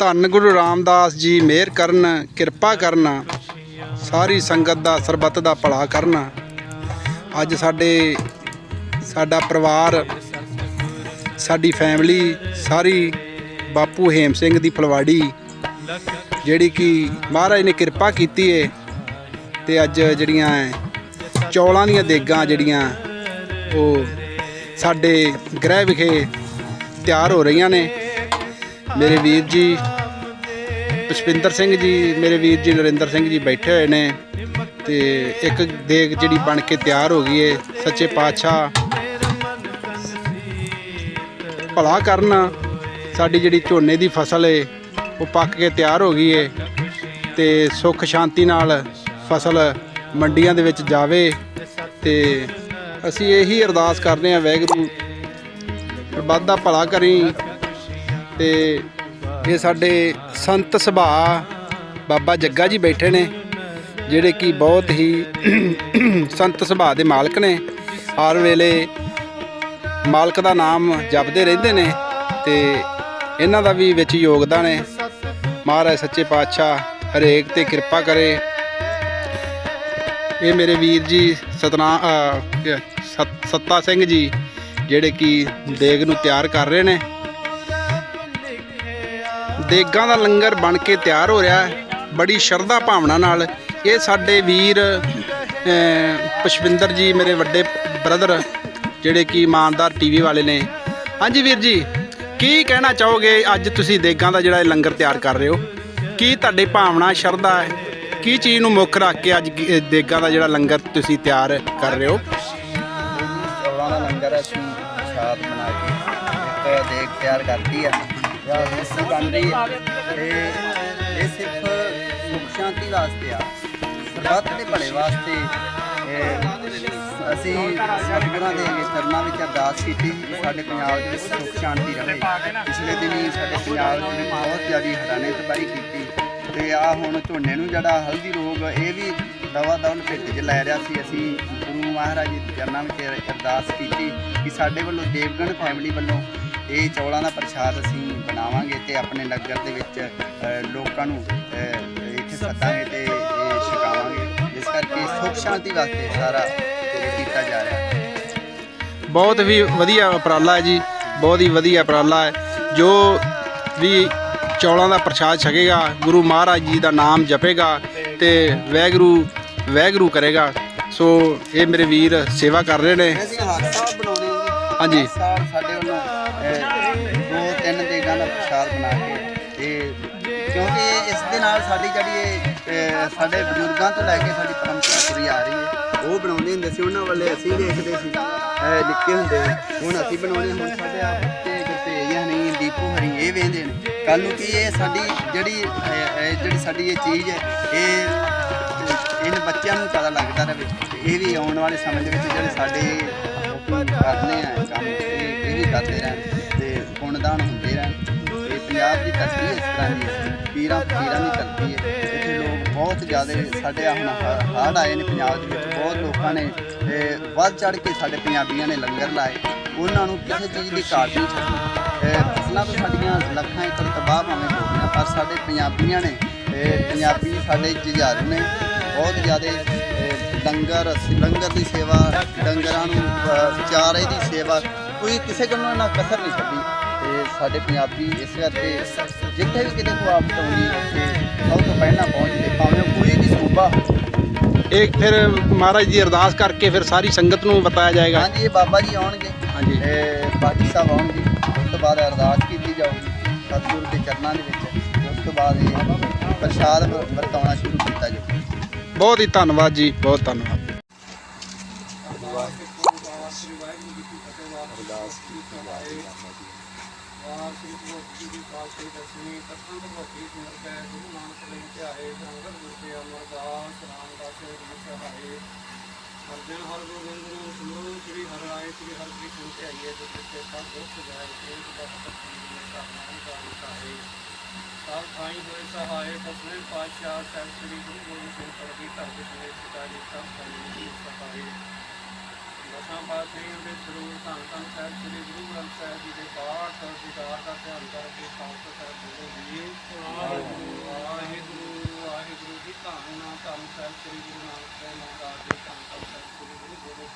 ਧੰਨ ਗੁਰੂ ਰਾਮਦਾਸ ਜੀ, ਮਿਹਰ ਕਰਨ, ਕਿਰਪਾ ਕਰਨ, ਸਾਰੀ ਸੰਗਤ ਦਾ, ਸਰਬੱਤ ਦਾ ਭਲਾ ਕਰਨ। ਅੱਜ ਸਾਡੇ, ਸਾਡਾ ਪਰਿਵਾਰ, ਸਾਡੀ ਫੈਮਿਲੀ ਸਾਰੀ ਬਾਪੂ ਹੇਮ ਸਿੰਘ ਦੀ ਫਲਵਾੜੀ, ਜਿਹੜੀ ਕਿ ਮਹਾਰਾਜ ਨੇ ਕਿਰਪਾ ਕੀਤੀ ਏ, ਤੇ ਅੱਜ ਜਿਹੜੀਆਂ ਚੌਲਾਂ ਦੀਆਂ ਦੇਗਾਂ ਜਿਹੜੀਆਂ, ਉਹ ਸਾਡੇ ਗ੍ਰਹਿ ਵਿਖੇ ਤਿਆਰ ਹੋ ਰਹੀਆਂ ਨੇ। ਮੇਰੇ ਵੀਰ ਜੀ ਪੁਸ਼ਪਿੰਦਰ ਸਿੰਘ ਜੀ, ਮੇਰੇ ਵੀਰ ਜੀ ਨਰਿੰਦਰ ਸਿੰਘ ਜੀ ਬੈਠੇ ਹੋਏ ਨੇ ਤੇ ਇੱਕ ਦੇਗ ਜਿਹੜੀ ਬਣ ਕੇ ਤਿਆਰ ਹੋ ਗਈ ਏ, ਸੱਚੇ ਪਾਤਸ਼ਾਹ। ਭਲਾ ਕਰਨ, ਸਾਡੀ ਜਿਹੜੀ ਝੋਨੇ ਦੀ ਫਸਲ ਏ, ਉਹ ਪੱਕ ਕੇ ਤਿਆਰ ਹੋ ਗਈ ਏ ਤੇ ਸੁੱਖ ਸ਼ਾਂਤੀ ਨਾਲ ਫਸਲ ਮੰਡੀਆਂ ਦੇ ਵਿੱਚ ਜਾਵੇ ਤੇ ਅਸੀਂ ਇਹੀ ਅਰਦਾਸ ਕਰਦੇ ਹਾਂ, ਵਾਹਿਗੁਰੂ। ਪ੍ਰਬੱਧ ਦਾ ਭਲਾ ਕਰੀ ਤੇ ਇਹ ਸਾਡੇ ਸੰਤ ਸੁਭਾਅ ਬਾਬਾ ਜੱਗਾ ਜੀ ਬੈਠੇ ਨੇ ਜਿਹੜੇ ਕਿ ਬਹੁਤ ਹੀ ਸੰਤ ਸੁਭਾਅ ਦੇ ਮਾਲਕ ਨੇ। ਹਰ ਵੇਲੇ ਮਾਲਕ ਦਾ ਨਾਮ ਜਪਦੇ ਰਹਿੰਦੇ ਨੇ ਤੇ ਇਹਨਾਂ ਦਾ ਵੀ ਵਿੱਚ ਯੋਗਦਾਨ ਹੈ। ਮਹਾਰਾਜ ਸੱਚੇ ਪਾਤਸ਼ਾਹ ਹਰੇਕ ਤੇ ਕਿਰਪਾ ਕਰੇ। ਇਹ ਮੇਰੇ ਵੀਰ ਜੀ ਸਤਨਾ ਅ, ਸੱਤਾ ਸਿੰਘ ਜੀ ਜਿਹੜੇ ਕਿ ਦੇਗ ਨੂੰ ਤਿਆਰ ਕਰ ਰਹੇ ਨੇ। ਦੇਗਾਂ ਦਾ ਲੰਗਰ ਬਣ ਕੇ ਤਿਆਰ ਹੋ ਰਿਹਾ ਹੈ। ਬੜੀ ਸ਼ਰਧਾ ਭਾਵਨਾ ਨਾਲ ਇਹ ਸਾਡੇ ਵੀਰ ਪਸ਼ਵਿੰਦਰ ਜੀ, ਮੇਰੇ ਵੱਡੇ ਬ੍ਰਦਰ, ਜਿਹੜੇ ਕਿ ਇਮਾਨਦਾਰ ਟੀਵੀ ਵਾਲੇ ਨੇ। ਹਾਂਜੀ ਵੀਰ ਜੀ, ਕੀ ਕਹਿਣਾ ਚਾਹੋਗੇ? ਅੱਜ ਤੁਸੀਂ ਦੇਗਾਂ ਦਾ ਜਿਹੜਾ ਲੰਗਰ ਤਿਆਰ ਕਰ ਰਹੇ ਹੋ, ਕੀ ਤੁਹਾਡੇ ਭਾਵਨਾ, ਸ਼ਰਧਾ ਹੈ? ਕੀ ਚੀਜ਼ ਨੂੰ ਮੁੱਖ ਰੱਖ ਕੇ ਅੱਜ ਦੇਗਾਂ ਦਾ ਜਿਹੜਾ ਲੰਗਰ ਤੁਸੀਂ ਤਿਆਰ ਕਰ ਰਹੇ ਹੋ? ਲੰਗਰ ਅਸੀਂ ਪ੍ਰਸ਼ਾਦ ਬਣਾ ਕੇ ਦੇਗ ਤਿਆਰ ਕਰਤੀ ਆ ਜਾਂ ਰੋਟੀ ਬਣ ਰਹੀ ਹੈ ਤੇ ਇਹ ਸਿਰਫ ਸੁਖ ਸ਼ਾਂਤੀ ਵਾਸਤੇ ਆ ਸਰਬੱਤ ਦੇ ਭਲੇ ਵਾਸਤੇ ਅਸੀਂ ਸਤਿਗੁਰਾਂ ਦੇ ਚਰਨਾਂ ਵਿੱਚ ਅਰਦਾਸ ਕੀਤੀ ਸਾਡੇ ਪੰਜਾਬ ਦੇ ਵਿੱਚ ਸੁਖ ਸ਼ਾਂਤੀ ਰਹੇ ਪਿਛਲੇ ਦਿਨੀ ਸਾਡੇ ਪੰਜਾਬ ਦੇ ਵਿੱਚ ਬਹੁਤ ਜ਼ਿਆਦਾ ਹੜ੍ਹਾਂ ਤਬਾਹੀ ਕੀਤੀ ਤੇ ਆ ਹੁਣ ਝੋਨੇ ਨੂੰ ਜਿਹੜਾ ਹਲਦੀ ਰੋਗ ਇਹ ਵੀ ਦਵਾ ਦਵਲ ਭਿੱਟ 'ਚ ਲੈ ਰਿਹਾ ਸੀ ਅਸੀਂ ਗੁਰੂ ਮਹਾਰਾਜ ਜੀ ਦੇ ਚਰਨਾਂ ਵਿੱਚ ਅਰਦਾਸ ਕੀਤੀ ਕਿ ਸਾਡੇ ਵੱਲੋਂ ਦੇਵਗਣ ਫੈਮਿਲੀ ਵੱਲੋਂ ਇਹ ਚੌਲਾਂ ਦਾ ਪ੍ਰਸ਼ਾਦ ਅਸੀਂ ਬਣਾਵਾਂਗੇ ਤੇ ਆਪਣੇ ਨਗਰ ਦੇ ਵਿੱਚ ਲੋਕਾਂ ਨੂੰ ਇੱਥੇ ਸੱਦਾਂਗੇ ਤੇ ਇਹ ਛਕਾਵਾਂਗੇ। ਇਸ ਕਰਕੇ ਸੁਖ ਸ਼ਾਂਤੀ ਵਾਸਤੇ ਸਾਰਾ ਕੀਤਾ ਜਾ ਰਿਹਾ। ਹੈ ਬਹੁਤ ਹੀ ਵਧੀਆ ਉਪਰਾਲਾ ਹੈ ਜੀ ਬਹੁਤ ਹੀ ਵਧੀਆ ਉਪਰਾਲਾ ਹੈ। ਜੋ ਵੀ ਚੌਲਾਂ ਦਾ ਪ੍ਰਸ਼ਾਦ ਛਕੇਗਾ ਗੁਰੂ ਮਹਾਰਾਜ ਜੀ ਦਾ ਨਾਮ ਜਪੇਗਾ ਤੇ ਵੈਗਰੂ ਵੈਗਰੂ ਕਰੇਗਾ। ਸੋ ਇਹ ਮੇਰੇ ਵੀਰ ਸੇਵਾ ਕਰ ਰਹੇ ਨੇ। ਹਾਂਜੀ। ਹਰ ਸਾਡੇ ਵੱਲੋਂ ਅਹ, ਦੋ ਤਿੰਨ ਦੇਗਾਂ ਦਾ ਪ੍ਰਸ਼ਾਦ ਬਣਾ ਕੇ ਤੇ ਕਿਉਂਕਿ ਇਸ ਦੇ ਨਾਲ ਸਾਡੀ ਜਿਹੜੀ ਇਹ ਅਹ, ਸਾਡੇ ਬਜ਼ੁਰਗਾਂ ਤੋਂ ਲੈ ਕੇ ਸਾਡੀ ਪਰੰਪਰਾ ਤੁਰੀ ਆ ਰਹੀ ਹੈ। ਉਹ ਬਣਾਉਂਦੇ ਹੁੰਦੇ ਸੀ ਉਹਨਾਂ ਵੱਲੇ ਅਸੀਂ ਦੇਖਦੇ ਸੀ ਅਹ, ਨਿੱਕੇ ਹੁੰਦੇ ਹੁਣ ਅਸੀਂ ਬਣਾਉਂਦੇ ਹੁਣ ਸਾਡੇ ਆ ਬੱਚੇ ਗੁਰਤੇਜ ਹਣੀ ਦੀਪੂ ਹਰੀ ਇਹ ਵੇਂਦੇ ਨੇ। ਕੱਲ ਨੂੰ ਕੀ ਇਹ ਸਾਡੀ ਜਿਹੜੀ ਅਹ, ਅਹ, ਜਿਹੜੀ ਸਾਡੀ ਇਹ ਚੀਜ਼ ਹੈ ਇਹ ਇਹਨਾਂ ਬੱਚਿਆਂ ਨੂੰ ਪਤਾ ਲੱਗਦਾ ਰਹੇ। ਤੇ ਇਹ ਵੀ ਆਉਣ ਵਾਲੇ ਸਮੇਂ ਦੇ ਵਿੱਚ ਜਿਹੜੇ ਸਾਡੇ ਲੋਕੀ ਕਰਦੇ ਆ, ਕੰਮ ਇਹ ਵੀ ਕਰਦੇ ਰਹਿਣ ਤੇ ਪੁੰਨਦਾਨ ਹੁੰਦੇ ਰਹਿਣ। ਤੇ ਪੰਜਾਬ ਦੀ ਧਰਤੀ ਇਸ ਤਰ੍ਹਾਂ ਦੀ ਹੈ ਪੀਰਾਂ ਫਕੀਰਾਂ ਦੀ ਕਰਦੀ ਹੈ। ਇੱਥੇ ਲੋਕ ਬਹੁਤ ਜ਼ਿਆਦਾ ਸਾਡੇ ਆ ਹੁਣ ਹੜ੍ਹ ਆਏ ਨੇ ਪੰਜਾਬ ਦੇ ਵਿੱਚ। ਬਹੁਤ ਲੋਕਾਂ ਨੇ ਵੱਧ ਚੜ ਕੇ ਸਾਡੇ ਪੰਜਾਬੀਆਂ ਨੇ ਲੰਗਰ ਲਾਏ। ਉਹਨਾਂ ਨੂੰ ਕਿਸੇ ਚੀਜ਼ ਦੀ ਘਾਟ ਨਹੀਂ ਛੱਡੀ ਫਸਲਾਂ ਤਾਂ ਸਾਡੀਆਂ ਲੱਖਾਂ ਏਕੜ ਤਬਾਹ ਭਾਵੇਂ ਹੋ ਗਈਆਂ, ਪਰ ਸਾਡੇ ਪੰਜਾਬੀਆਂ ਨੇ ਪੰਜਾਬੀ ਸਾਡੇ ਜੁਝਾਰੂ ਨੇ। ਬਹੁਤ ਜ਼ਿਆਦਾ ਇਹ ਲੰਗਰ ਦੀ ਸੇਵਾ ਡੰਗਰਾਂ ਨੂੰ ਚਾਰੇ ਦੀ ਸੇਵਾ। ਕੋਈ ਕਿਸੇ ਕੋਲੋਂ ਨਾ ਕਸਰ ਨਹੀਂ ਛੱਡੀ। ਤੇ ਸਾਡੇ ਪੰਜਾਬੀ ਇਸ ਕਰਕੇ ਜਿੱਥੇ ਵੀ ਕਿਤੇ ਕੋਈ ਆਫਤ ਆਉਂਦੀ ਉੱਥੇ ਸਭ ਤੋਂ ਪਹਿਲਾਂ ਪਹੁੰਚਦੇ ਭਾਵੇਂ ਕੋਈ ਵੀ ਸੂਬਾ। ਇਹ ਫਿਰ ਮਹਾਰਾਜ ਦੀ ਅਰਦਾਸ ਕਰਕੇ ਫਿਰ ਸਾਰੀ ਸੰਗਤ ਨੂੰ ਬਤਾਇਆ ਜਾਏਗਾ। ਹਾਂਜੀ ਇਹ ਬਾਬਾ ਜੀ ਆਉਣਗੇ। ਹਾਂਜੀ। ਤੇ ਬਾਜੀ ਸਾਹਿਬ ਆਉਣਗੇ। ਉਸ ਤੋਂ ਬਾਅਦ ਅਰਦਾਸ ਕੀਤੀ ਜਾਊਗੀ। ਸਤਿਗੁਰੂ ਦੇ ਚਰਨਾਂ ਦੇ ਵਿੱਚ। ਉਸ ਤੋਂ ਬਾਅਦ ਇਹ ਪ੍ਰਸ਼ਾਦ ਵਰਤਾਉਣਾ ਸ਼ੁਰੂ ਕੀਤਾ ਜਾਊਗਾ। ਬਹੁਤ ਹੀ ਧੰਨਵਾਦ ਜੀ ਬਹੁਤ ਧੰਨਵਾਦ ਅਰਜਨ ਹਰ ਗੋਬਿੰਦ ਨੂੰ ਸਿਮਰੋ ਸ੍ਰੀ ਹਰਿ ਰਾਏ ਸ੍ਰੀ ਹਰਿ ਕ੍ਰਿਸ਼ਨ ਤੇ ਆਈਏ ਜੋ ਜਿੱਥੇ ਸਭ ਦੁੱਖ ਜਾਏ ਤੇਜ ਦਾ ਪਤਨੀ ਨੇ ਕਰਨਾ ਕਾਇ ਕਾਹੇ ਸਭ ਖਾਈ ਹੋਏ ਸਹਾਏ ਦਸਵੇਂ ਪਾਤਸ਼ਾਹ ਸਾਹਿਬ ਸ੍ਰੀ ਗੁਰੂ ਗੋਬਿੰਦ ਸਿੰਘ ਕਰਦੇ ਹੋਏ ਸਿਤਾਰੀ ਸਭ ਸੰਗਤ ਦੀ ਸਫ਼ਾਈ ਦਸਾਂ ਪਾਤਸ਼ਾਹੀਆਂ ਦੇ ਸਰੂਰ ਧੰਨ ਧੰਨ ਸਾਹਿਬ, ਸ੍ਰੀ ਗੁਰੂ ਗ੍ਰੰਥ ਸਾਹਿਬ ਜੀ ਦੇ ਪਾਠ ਔਰ ਸਿਤਾਰ ਦਾ ਧਿਆਨ ਕਰਕੇ ਖਾਲਸਾ ਸਾਹਿਬ ਬੋਲੋ ਜੀ। ਵਾਹਿਗੁਰੂ ਵਾਹਿਗੁਰੂ ਜੀ ਧੰਨ ਧੰਨ ਸਾਹਿਬ ਸ੍ਰੀ ਗੁਰੂ ਨਾਨਕ ਦੇਵ ਮਹਾਰਾਜ ਦੇ ਧੰਨ ਧੰਨ ਸਾਹਿਬ ਸ੍ਰੀ ਗੁਰੂ ਗੋਬਿੰਦ